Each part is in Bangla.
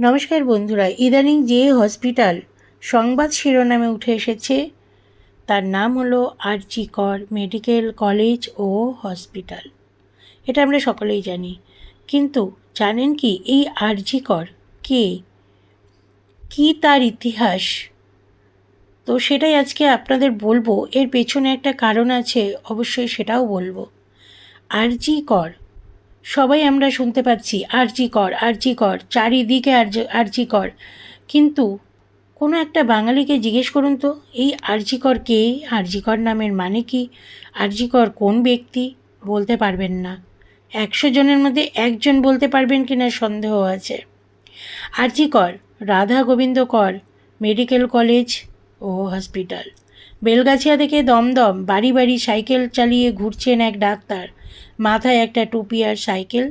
নমস্কার বন্ধুরা, ইদানিং যে হসপিটাল সংবাদ শিরোনামে উঠে এসেছে, তার নাম হলো আরজি কর মেডিকেল কলেজ ও হসপিটাল। এটা আমরা সকলেই জানি। কিন্তু জানেন কি, এই আরজি কর কে? কী তার ইতিহাস? তো সেটাই আজকে আপনাদের বলব। এর পেছনে একটা কারণ আছে, অবশ্যই সেটাও বলব। আরজি কর সবাই আমরা শুনতে পাচ্ছি, আরজি কর আরজি কর, চারিদিকে আরজি আরজি কর। কিন্তু কোনো একটা বাঙালিকে জিজ্ঞেস করুন তো, এই আরজি কর কে? আরজি কর নামের মানে কি? আরজি কর কোন ব্যক্তি? বলতে পারবেন না। একশো জনের মধ্যে একজন বলতে পারবেন কি না সন্দেহ আছে। আরজি কর, রাধা গোবিন্দ কর, মেডিকেল কলেজ ও হসপিটাল। বেলগাছিয়া থেকে দমদম, বাড়ি বাড়ি সাইকেল চালিয়ে ঘুরছেন এক ডাক্তার। মাথায় একটা টুপি আর সাইকেল।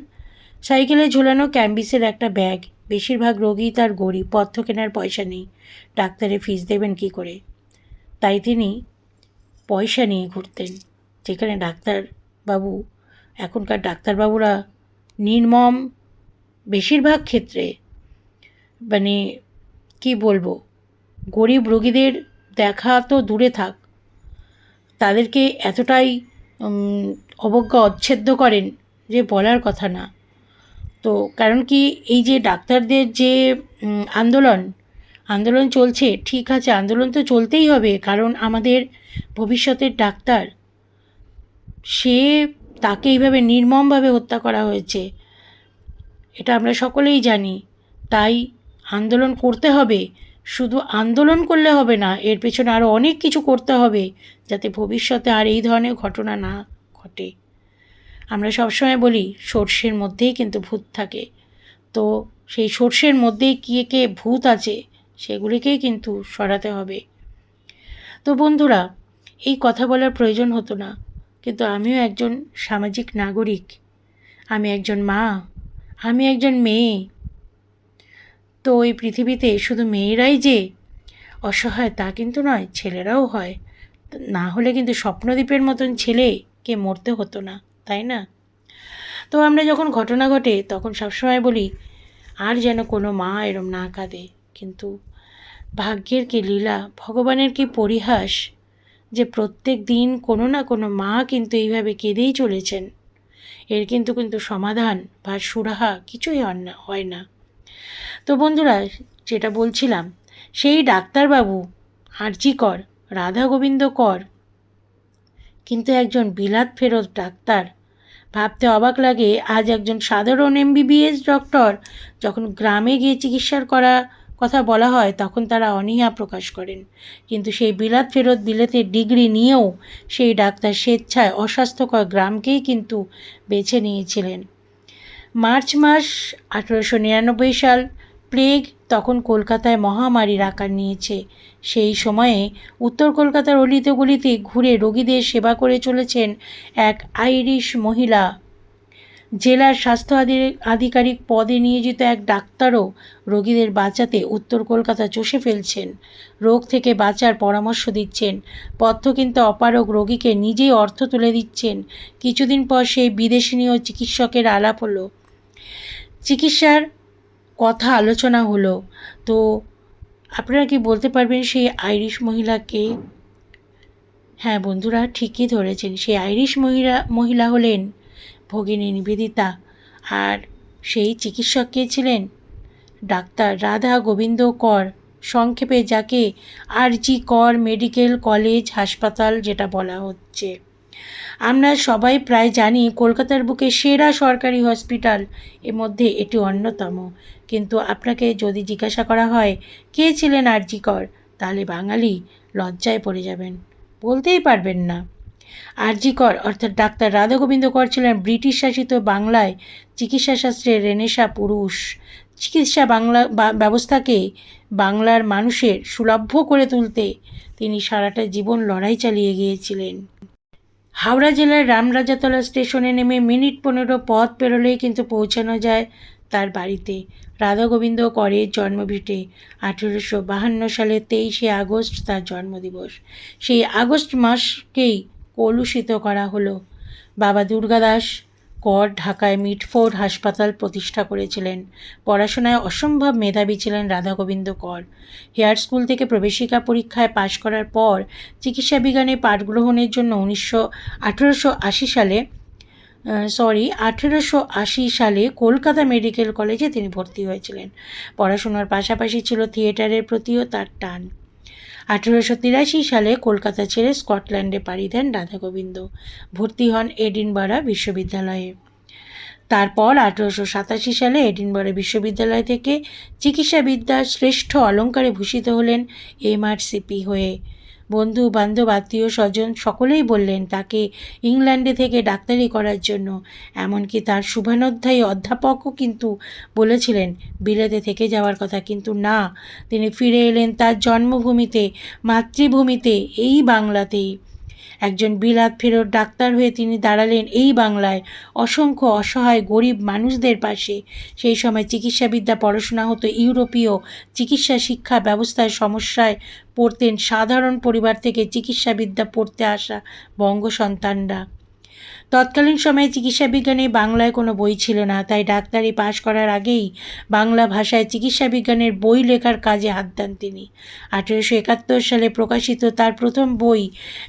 সাইকেলে ঝুলানো ক্যাম্বিসের একটা ব্যাগ। বেশিরভাগ রোগী তার গরিব, পথ্য কেনার পয়সা নেই। ডাক্তারে ফিস দেবেন কি করে? তাই তিনি পয়সা নিয়ে ঘুরতেন, যেখানে ডাক্তারবাবু, এখনকার ডাক্তারবাবুরা নির্মম বেশিরভাগ ক্ষেত্রে মানে কি বলব, গরিব রোগীদের দেখা তো দূরে থাক। তাদেরকে এতটাই অবজ্ঞা অচ্ছেদ্য করেন যে বলার কথা না। তো কারণ কি এই যে ডাক্তারদের যে আন্দোলন আন্দোলন চলছে, ঠিক আছে, আন্দোলন তো চলতেই হবে, কারণ আমাদের ভবিষ্যতের ডাক্তার, সে তাকে এইভাবে নির্মমভাবে হত্যা করা হয়েছে, এটা আমরা সকলেই জানি। তাই আন্দোলন করতে হবে, শুধু আন্দোলন করলে হবে না, এর পেছনে আরও অনেক কিছু করতে হবে, যাতে ভবিষ্যতে আর এই ধরনের ঘটনা না ঘটে। আমরা সবসময় বলি, সর্ষের মধ্যেই কিন্তু ভূত থাকে। তো সেই সর্ষের মধ্যেই কে কে ভূত আছে, সেগুলিকেই কিন্তু সরাতে হবে। তো বন্ধুরা, এই কথা বলার প্রয়োজন হতো না, কিন্তু আমিও একজন সামাজিক নাগরিক। আমি একজন মা, আমি একজন মেয়ে। তো এই পৃথিবীতে শুধু মেয়েরাই যে অসহায় তা কিন্তু নয়, ছেলেরাও হয়। না হলে কিন্তু স্বপ্নদ্বীপের মতন ছেলেকে মরতে হতো না, তাই না? তো আমরা যখন ঘটনা ঘটে, তখন সবসময় বলি, আর যেন কোনো মা এরম না কাঁদে। কিন্তু ভাগ্যের কি লীলা, ভগবানের কি পরিহাস যে প্রত্যেক দিন কোনো না কোনো মা কিন্তু এইভাবে কেঁদেই চলেছেন? এর কিন্তু কিন্তু সমাধান বা সুরাহা কিছুই হন না, হয় না। তো বন্ধুরা, যেটা বলছিলাম, সেই ডাক্তারবাবু আরজি কর, রাধা গোবিন্দ কর কিন্তু একজন বিলাত ফেরত ডাক্তার। ভাবতে অবাক লাগে, আজ একজন সাধারণ এমবিবিএস ডক্টর যখন গ্রামে গিয়ে চিকিৎসার করা কথা বলা হয়, তখন তারা অনীহা প্রকাশ করেন। কিন্তু সেই বিলাত ফেরত বিলেতের ডিগ্রি নিয়েও সেই ডাক্তার স্বেচ্ছায় অস্বাস্থ্যকর গ্রামকেই কিন্তু বেছে নিয়েছিলেন। মার্চ মাস আঠেরোশো নিরানব্বই সাল প্লেগ তখন কলকাতায় মহামারীর আকার নিয়েছে। সেই সময়ে উত্তর কলকাতার অলিতে গলিতে ঘুরে রোগীদের সেবা করে চলেছেন এক আইরিশ মহিলা। জেলার স্বাস্থ্য আধি- আধিকারিক পদে নিয়োজিত এক ডাক্তারও রোগীদের বাঁচাতে উত্তর কলকাতা চষে ফেলছেন। রোগ থেকে বাঁচার পরামর্শ দিচ্ছেন। পথ্য কিন্তু অপারগ রোগীকে নিজেই অর্থ তুলে দিচ্ছেন। কিছুদিন পর সেই বিদেশিনীয় চিকিৎসকের আলাপ হলো। চিকিৎসার কথা আলোচনা হলো। তো আপনারা কি বলতে পারবেন সেই আইরিশ মহিলাকে? হ্যাঁ বন্ধুরা ঠিকই ধরেছেন, সেই আইরিশ মহিলা মহিলা হলেন ভগিনী নিবেদিতা। আর সেই চিকিৎসক কে ছিলেন? ডাক্তার রাধা গোবিন্দ কর, সংক্ষেপে যাকে আর জি কর মেডিকেল কলেজ হাসপাতাল যেটা বলা হচ্ছে। আমরা সবাই প্রায় জানি কলকাতার বুকে সেরা সরকারি হসপিটাল, এর মধ্যে এটি অন্যতম। কিন্তু আপনাকে যদি জিজ্ঞাসা করা হয়, কে ছিলেন আরজি কর? তাহলে বাঙালি লজ্জায় পড়ে যাবেন। বলতেই পারবেন না। আরজি কর অর্থাৎ ডাক্তার রাধাগোবিন্দ কর ছিলেন ব্রিটিশ শাসিত বাংলায় চিকিৎসাশাস্ত্রের রেনেসা পুরুষ। চিকিৎসা বাংলা ব্যবস্থাকে বাংলার মানুষের সুলভ্য করে তুলতে তিনি সারাটা জীবন লড়াই চালিয়ে গিয়েছিলেন। হাওড়া জেলার রামরাজাতলা স্টেশনে নেমে মিনিট পনেরো পথ পেরোলেই কিন্তু পৌঁছানো যায় তার বাড়িতে। রাধা গোবিন্দ করের জন্মভিটে। আঠেরোশো বাহান্ন সালের তেইশে আগস্ট তার জন্মদিবস। সেই আগস্ট মাসকেই কলুষিত করা হলো। বাবা দুর্গাদাস কর ঢাকায় মিটফোর্ড হাসপাতাল প্রতিষ্ঠা করেছিলেন। পড়াশোনায় অসম্ভব মেধাবী ছিলেন রাধা গোবিন্দ কর। হেয়ার স্কুল থেকে প্রবেশিকা পরীক্ষায় পাশ করার পর চিকিৎসা বিজ্ঞানে পাঠ গ্রহণের জন্য উনিশশো আঠেরোশো আশি সালে সরি আঠেরোশো আশি সালে কলকাতা মেডিকেল কলেজে তিনি ভর্তি হয়েছিলেন। পড়াশোনার পাশাপাশি ছিল থিয়েটারের প্রতিও তার টান। আঠেরোশো তিরাশি সালে কলকাতা ছেড়ে স্কটল্যান্ডে পাড়ি দেন রাধা গোবিন্দ ভর্তি হন এডিনবারা বিশ্ববিদ্যালয়ে। তারপর আঠেরোশো সাতাশি সালে এডিনবারা বিশ্ববিদ্যালয় থেকে চিকিৎসাবিদ্যার শ্রেষ্ঠ অলঙ্কারে ভূষিত হলেন এমআরসিপি হয়ে। বন্ধু, বান্ধব, আত্মীয়, স্বজন সকলেই বললেন তাকে ইংল্যান্ডে থেকে ডাক্তারি করার জন্য। এমনকি তার শুভানোধ্যায়ী অধ্যাপকও কিন্তু বলেছিলেন বিলেতে থেকে যাওয়ার কথা। কিন্তু না, তিনি ফিরে এলেন তার জন্মভূমিতে, মাতৃভূমিতে, এই বাংলাতেই। একজন বিলাত ফেরত ডাক্তার হয়ে তিনি দাঁড়ালেন এই বাংলায়। অসংখ্য অসহায় গরিব মানুষদের পাশে। সেই সময় চিকিৎসাবিদ্যা পড়াশোনা হতো ইউরোপীয় চিকিৎসা শিক্ষা ব্যবস্থায় সমস্যায় পড়তেন সাধারণ পরিবার থেকে চিকিৎসাবিদ্যা পড়তে আসা বঙ্গ সন্তানরা তৎকালীন সময়ে চিকিৎসা বিজ্ঞানে বাংলায় কোনো বই ছিল না, তাই ডাক্তারি পাশ করার আগেই বাংলা ভাষায় চিকিৎসা বিজ্ঞানের বই লেখার কাজে হাত দেন তিনি। আঠেরোশো একাত্তর সালে প্রকাশিত তার প্রথম বই,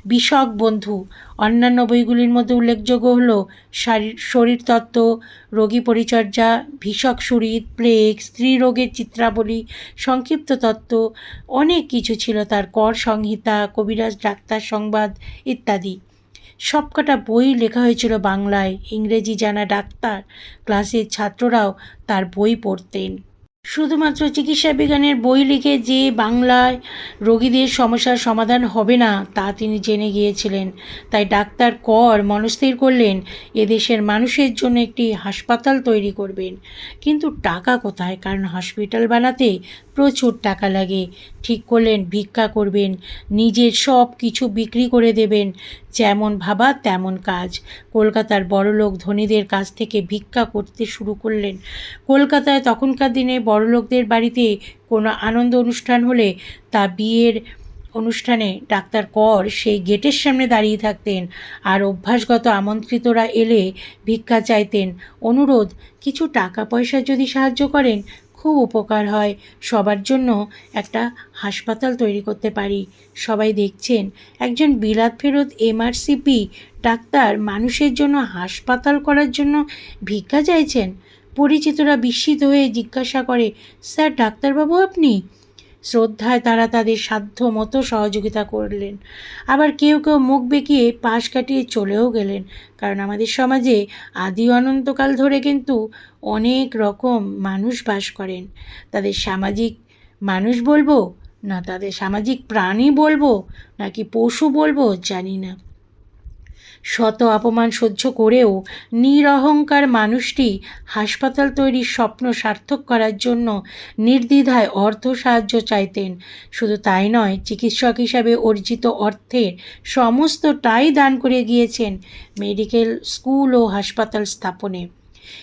বিষক বন্ধু, অন্যান্য বইগুলির মধ্যে উল্লেখযোগ্য হল শারীর শরীরতত্ত্ব রোগী পরিচর্যা ভিষক শরীর, প্লেগ, স্ত্রী রোগের চিত্রাবলী, সংক্ষিপ্ত তত্ত্ব, অনেক কিছু ছিল তার কর সংহিতা, কবিরাজ ডাক্তার সংবাদ ইত্যাদি। সবকটা বই লেখা হয়েছিল বাংলায়। ইংরেজি জানা ডাক্তার, ক্লাসের ছাত্ররাও তার বই পড়তেন। শুধুমাত্র চিকিৎসা বিজ্ঞানের বই লিখে যে বাংলায় রোগীদের সমস্যার সমাধান হবে না, তা তিনি জেনে গিয়েছিলেন। তাই ডাক্তার কর মনস্থির করলেন, এদেশের মানুষের জন্য একটি হাসপাতাল তৈরি করবেন। কিন্তু টাকা কোথায়? কারণ হসপিটাল বানাতে প্রচুর টাকা লাগে। ঠিক করলেন, ভিক্ষা করবেন, নিজের সব কিছু বিক্রি করে দেবেন। যেমন ভাবা, তেমন কাজ। কলকাতার বড়লোক ধনীদের কাছ থেকে ভিক্ষা করতে শুরু করলেন। কলকাতায় তখনকার দিনে বড়লোকদের বাড়িতে কোনো আনন্দ অনুষ্ঠান হলে তা বিয়ের অনুষ্ঠানে ডাক্তার কর সেই গেটের সামনে দাঁড়িয়ে থাকতেন। আর অভ্যাসগত আমন্ত্রিতরা এলে ভিক্ষা চাইতেন। অনুরোধ, কিছু টাকা পয়সা যদি সাহায্য করেন খুব উপকার হয়। সবার জন্য একটা হাসপাতাল তৈরি করতে পারি। সবাই দেখছেন, একজন বিলাত ফেরত এমআরসিপি ডাক্তার মানুষের জন্য হাসপাতাল করার জন্য ভিক্ষা চাইছেন? পরিচিতরা বিস্মিত হয়ে জিজ্ঞাসা করে, স্যার, ডাক্তারবাবু আপনি? শ্রদ্ধায় তারা তাদের সাধ্য মতো সহযোগিতা করলেন। আবার কেউ কেউ মুখ বেঁকিয়ে পাশ কাটিয়ে চলেও গেলেন, কারণ আমাদের সমাজে আদি অনন্তকাল ধরে কিন্তু অনেক রকম মানুষ বাস করেন। তাদের সামাজিক মানুষ বলব, না তাদের সামাজিক প্রাণী বলব, নাকি পশু বলব জানি না। শত অপমান সহ্য করেও নিরহংকার মানুষটি হাসপাতাল তৈরির স্বপ্ন সার্থক করার জন্য নির্দ্বিধায় অর্থ সাহায্য চাইতেন। শুধু তাই নয়, চিকিৎসক হিসাবে অর্জিত অর্থের সমস্তটাই দান করে গিয়েছেন মেডিকেল স্কুল ও হাসপাতাল স্থাপনে।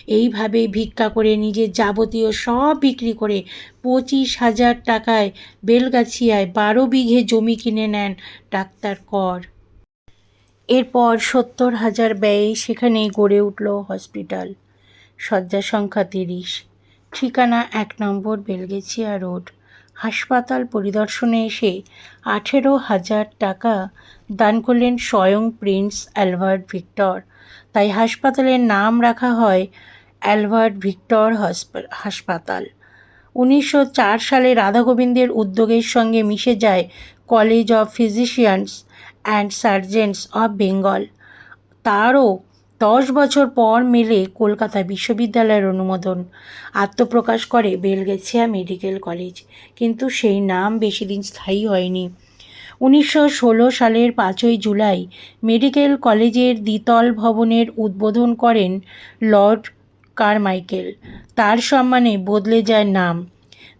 এইভাবে ভিক্ষা করে নিজের যাবতীয় সব বিক্রি করে পঁচিশ হাজার টাকায় বেলগাছিয়ায় বারো বিঘে জমি কিনে নেন ডাক্তার কর। এরপর সত্তর হাজার ব্যয়ে সেখানে গড়ে উঠল হসপিটাল। শয্যা সংখ্যা তিরিশ। ঠিকানা এক নম্বর বেলগেছিয়া রোড। হাসপাতাল পরিদর্শনে এসে আঠেরো হাজার টাকা দান করলেন স্বয়ং প্রিন্স অ্যালবার্ট ভিক্টর। তাই হাসপাতালের নাম রাখা হয় অ্যালবার্ট ভিক্টর হাসপাতাল। উনিশশো চার সালে রাধা গোবিন্দের উদ্যোগের সঙ্গে মিশে যায় college of physicians and sergeants of Bengal তারও দশ বছর পর মেলে কলকাতা বিশ্ববিদ্যালয়ের অনুমোদন। আত্মপ্রকাশ করে বেলগেছিয়া মেডিকেল কলেজ। কিন্তু সেই নাম বেশি দিন স্থায়ী হয়নি। উনিশশো ষোলো সালের পাঁচই জুলাই মেডিকেল কলেজের দ্বিতল ভবনের উদ্বোধন করেন লর্ড কারমাইকেল। তার সম্মানে বদলে যায় নাম।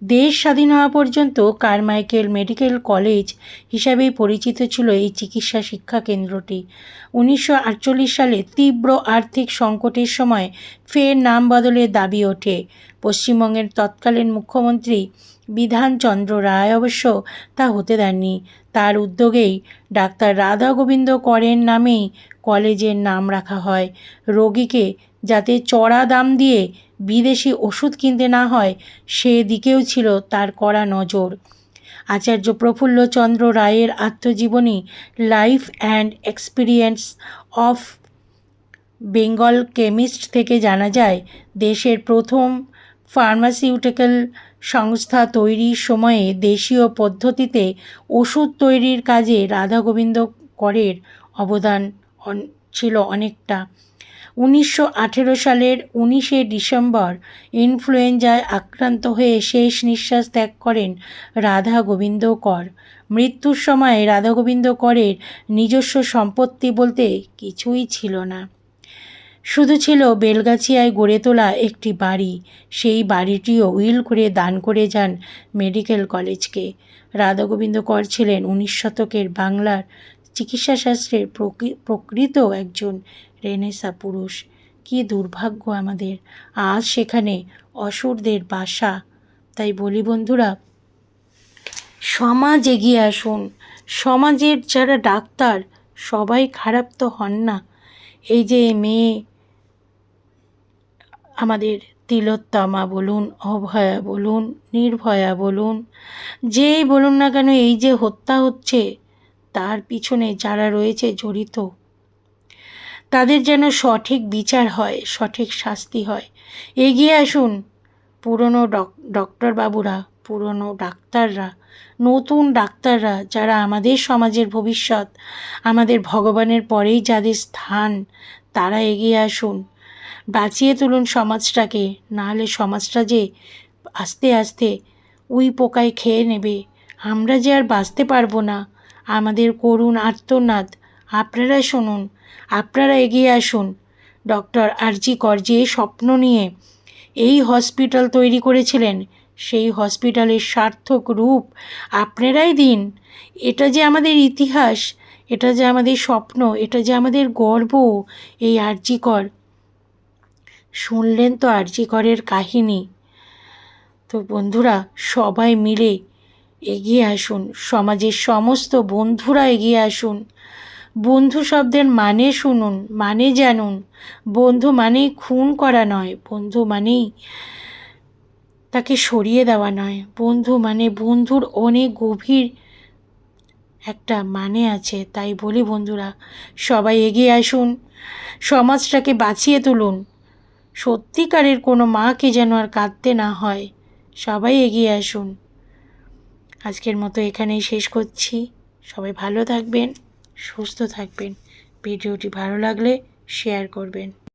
দেশ স্বাধীন হওয়া পর্যন্ত কারমাইকেল মেডিকেল কলেজ হিসাবেই পরিচিত ছিল এই চিকিৎসা শিক্ষা কেন্দ্রটি। উনিশশো আটচল্লিশ সালে তীব্র আর্থিক সংকটের সময় ফের নাম বদলের দাবি ওঠে। পশ্চিমবঙ্গের তৎকালীন মুখ্যমন্ত্রী বিধানচন্দ্র রায় অবশ্য তা হতে দেননি। তার উদ্যোগেই ডাক্তার রাধা গোবিন্দ করেন নামেই কলেজের নাম রাখা হয়। রোগীকে যাতে চড়া দাম দিয়ে বিদেশি ওষুধ কিনতে না হয়, সেদিকেও ছিল তার কড়া নজর। আচার্য প্রফুল্লচন্দ্র রায়ের আত্মজীবনী life and experience of Bengal chemist থেকে জানা যায়, দেশের প্রথম ফার্মাসিউটিক্যাল সংস্থা তৈরির সময়ে দেশীয় পদ্ধতিতে ওষুধ তৈরির কাজে রাধা গোবিন্দ করের অবদান ছিল অনেকটা। উনিশশো আঠেরো সালের উনিশে ডিসেম্বর ইনফ্লুয়েঞ্জায় আক্রান্ত হয়ে শেষ নিঃশ্বাস ত্যাগ করেন রাধা গোবিন্দ কর। মৃত্যুর সময় রাধা গোবিন্দ করের নিজস্ব সম্পত্তি বলতে কিছুই ছিল না। শুধু ছিল বেলগাছিয়ায় গড়ে তোলা একটি বাড়ি। সেই বাড়িটিও উইল করে দান করে যান মেডিকেল কলেজকে। রাধাগোবিন্দ কর ছিলেন উনিশ শতকের বাংলার চিকিৎসাশাস্ত্রের প্রকৃত একজন রেনেসা পুরুষ, কি দুর্ভাগ্য আমাদের। আজ সেখানে অসুরদের বাসা। তাই বলি বন্ধুরা, সমাজ এগিয়ে আসুন। সমাজের যারা ডাক্তার, সবাই খারাপ তো হন না। এই যে মেয়ে, আমাদের তিলোত্তমা বলুন, অভয়া বলুন, নির্ভয়া বলুন, যেই বলুন না কেন এই যে হত্যা হচ্ছে, তার পিছনে যারা রয়েছে জড়িত তাদের যেন সঠিক বিচার হয়, সঠিক শাস্তি হয়। এগিয়ে আসুন, পুরনো ডক- ডক্টর বাবুরা পুরনো ডাক্তাররা, নতুন ডাক্তাররা যারা আমাদের সমাজের ভবিষ্যৎ, আমাদের ভগবানের পরেই যাদের স্থান, তারা এগিয়ে আসুন। বাঁচিয়ে তুলুন সমাজটাকে, নাহলে সমাজটা যে আস্তে আস্তে উই পোকায় খেয়ে নেবে। আমরা যে আর বাঁচতে পারব না, আমাদের করুণ আর্তনাদ, আপনারা শুনুন। আপনারা এগিয়ে আসুন। ডক্টর আরজি কর যে স্বপ্ন নিয়ে এই হসপিটাল তৈরি করেছিলেন। সেই হসপিটালের সার্থক রূপ আপনারাই দিন। এটা যে আমাদের ইতিহাস, এটা যে আমাদের স্বপ্ন, এটা যে আমাদের গর্ব, এই আরজি কর। শুনলেন তো আরজি করের কাহিনী। তো বন্ধুরা, সবাই মিলে এগিয়ে আসুন। সমাজের সমস্ত বন্ধুরা এগিয়ে আসুন। বন্ধু শব্দের মানে শুনুন মানে জানুন। বন্ধু মানেই খুন করা নয়, বন্ধু মানেই তাকে সরিয়ে দেওয়া নয়। বন্ধু মানে বন্ধুর অনেক গভীর একটা মানে আছে, তাই বলি বন্ধুরা, সবাই এগিয়ে আসুন, সমাজটাকে বাঁচিয়ে তুলুন। সত্যিকারের কোনো মাকে যেন আর কাঁদতে না হয়, সবাই এগিয়ে আসুন। আজকের মতো এখানেই শেষ করছি। সবাই ভালো থাকবেন। সুস্থ থাকবেন। ভিডিওটি ভালো লাগলে শেয়ার করবেন।